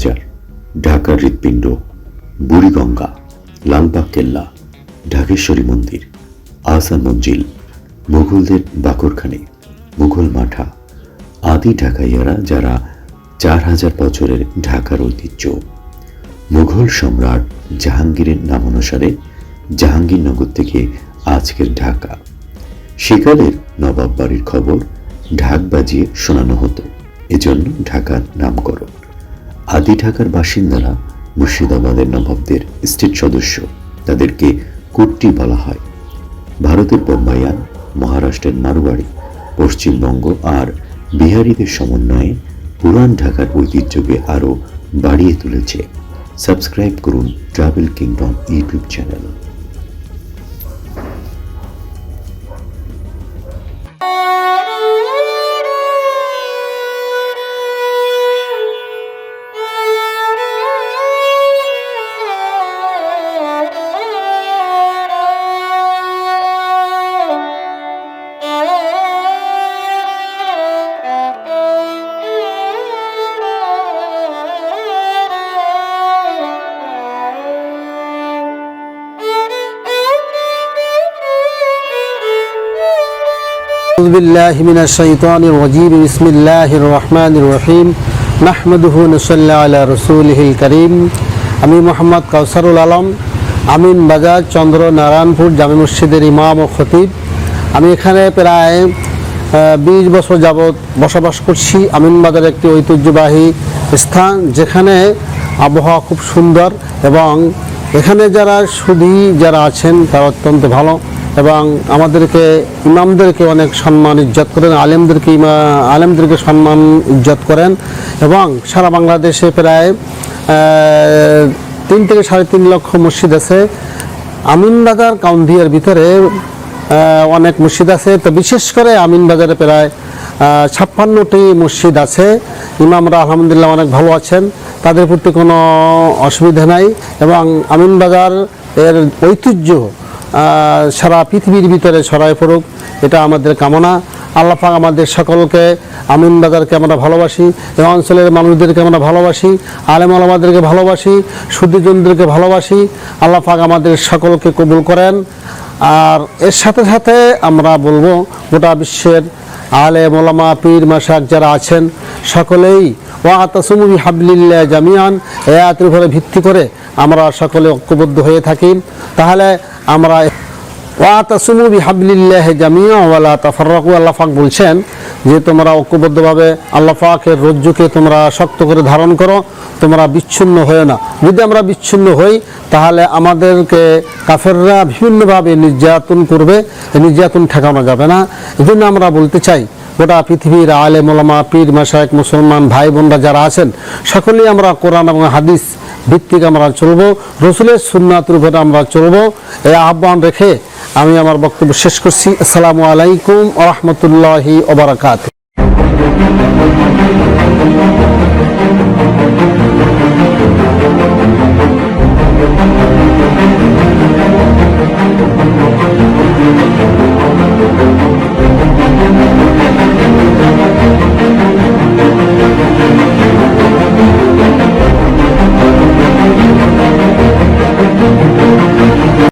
বাজার, ঢাকার হৃৎপিণ্ড, বুড়িগঙ্গা লালবাগ কেল্লা, ঢাকেশ্বরী মন্দির, আহসান মঞ্জিল, মুঘলদের বাকরখানি, মুঘল মাঠা, আদি ঢাকাইয়ারা যারা চার হাজার বছরের ঢাকার ঐতিহ্য। মুঘল সম্রাট জাহাঙ্গীরের নামানুসারে জাহাঙ্গীরনগর থেকে আজকের ঢাকা। সেকালের নবাব বাড়ির খবর ঢাক বাজিয়ে শোনানো হতো। এজন্য ঢাকার নামকরণ। আদি ঢাকার বাসিন্দারা মুর্শিদাবাদের নবাবদের স্টেট সদস্য। তাদেরকে কুট্টি বলা হয়। ভারতের বোম্বাইয়ান মহারাষ্ট্রের নারুয়াড়ি পশ্চিমবঙ্গ আর বিহারিদের সমন্বয়ে পুরান ঢাকার ঐতিহ্যকে আরও বাড়িয়ে তুলেছে। সাবস্ক্রাইব করুন ট্রাভেল কিংডম ইউটিউব চ্যানেল। أعوذ بالله من الشيطان الرجيم بسم الله الرحمن الرحيم نحمده ونصلي على رسوله الكريم আমি মোহাম্মদ কাউসারুল আলম আমিন বাজার চন্দ্র নারায়ণপুর জামে মসজিদের ইমাম ও খতিব আমি এখানে প্রায় বিশ বছর যাবৎ বসবাস করছি আমিন বাজার একটি ঐতিহ্যবাহী স্থান যেখানে আবহাওয়া খুব সুন্দর এবং এখানে যারা সুধী যারা আছেন তারা অত্যন্ত ভালো এবং আমাদেরকে, ইমামদেরকে অনেক সম্মান ইজ্জত করেন, আলেমদেরকে ইমা, আলেমদেরকে সম্মান ইজ্জত করেন এবং সারা বাংলাদেশে প্রায় তিন থেকে সাড়ে তিন লক্ষ মসজিদ আছে। আমিনবাজার কাউন্দিয়ার ভিতরে অনেক মসজিদ আছে। তো বিশেষ করে আমিনবাজারে প্রায় ছাপ্পান্নটি মসজিদ আছে। ইমামরা আলহামদুলিল্লাহ অনেক ভালো আছেন। তাদের প্রতি কোনো অসুবিধা নাই এবং আমিনবাজার এর ঐতিহ্য সারা পৃথিবীর ভিতরে ছড়ায় পড়ুক, এটা আমাদের কামনা। আল্লাহাক আমাদের সকলকে আমিন আমরা ভালোবাসি, এই অঞ্চলের মানুষদেরকে আমরা ভালোবাসি, আলেম আলমাদেরকে ভালোবাসি, সুদীজনদেরকে ভালোবাসি। আল্লাহাক আমাদের সকলকে কবুল করেন। আর এর সাথে সাথে আমরা বলব, গোটা বিশ্বের আলে মোলামা পীর মাসাক যারা আছেন, সকলেই ও তাসুমুবি হাবলিল্লাহ জামিয়ান এ আয়াতের ভিত্তি করে আমরা সকলে ঐক্যবদ্ধ হয়ে থাকি। তাহলে আমরা ওয়া তাসুমু বিহাবলিল্লাহ জামিয়া ওয়ালা তাফাররাকু, আল্লাহ ফাক বলছেন যে তোমরা ঐক্যবদ্ধভাবে আল্লাহ পাকের রজ্জুকে তোমরা শক্ত করে ধারণ করো, তোমরা বিচ্ছিন্ন হয়ে না। যদি আমরা বিচ্ছিন্ন হই, তাহলে আমাদেরকে কাফেররা বিভিন্নভাবে নির্যাতন করবে, নির্যাতন ঠেকানো যাবে না। এই জন্য আমরা বলতে চাই, গোটা পৃথিবীর আলে মোলামা পীর মাসায়ক মুসলমান ভাই বোনরা যারা আছেন, সকলেই আমরা কোরআন এবং হাদিস ভিত্তিক আমরা চলবো, রসুলের সুন্নাতের উপরে আমরা চলবো। এই আহ্বান রেখে আমি আমার বক্তব্য শেষ করছি। আসসালামু আলাইকুম ওরহমতুল্লাহি ওবরাকাত